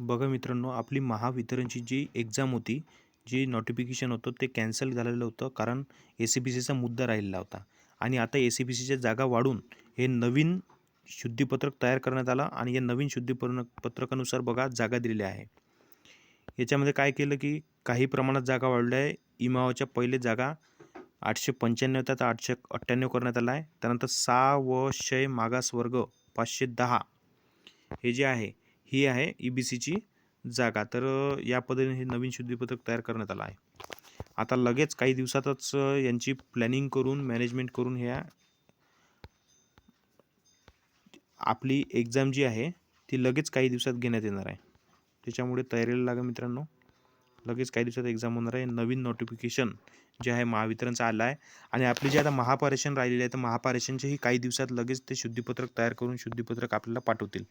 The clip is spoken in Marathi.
बघा मित्रांनो आपली महावितरणची जी एक्झाम होती जी नोटिफिकेशन होतं ते कॅन्सल झालेलं होतं कारण ए सी बी सीचा मुद्दा राहिलेला होता. आणि आता ए सी बी सीच्या जागा वाढून हे नवीन शुद्धीपत्रक तयार करण्यात आलं आणि या नवीन शुद्धीपत्र पत्रकानुसार बघा जागा दिलेल्या आहे. याच्यामध्ये काय केलं की काही प्रमाणात जागा वाढल्या आहे. इमावाच्या पहिले जागा आठशे पंच्याण्णव त्यात आठशे अठ्ठ्याण्णव करण्यात आला आहे. त्यानंतर सा व शय मागास वर्ग पाचशे दहा हे जे आहे ही आहे ई बी सीची जागा. तर या पद्धतीने हे नवीन शुद्धीपत्रक तयार करण्यात आलं आहे. आता लगेच काही दिवसातच यांची प्लॅनिंग करून मॅनेजमेंट करून ह्या आपली एक्झाम जी आहे ती लगेच काही दिवसात घेण्यात येणार आहे. त्याच्यामुळे तयारीला लागा मित्रांनो. लगेच काही दिवसात एक्झाम होणार आहे. नवीन नोटिफिकेशन जे आहे महावितरणचं आलं आहे. आणि आपली जे आता महापारेषण राहिलेले आहे तर महापारेषणचेही काही दिवसात लगेच ते शुद्धीपत्रक तयार करून शुद्धीपत्रक आपल्याला पाठवतील.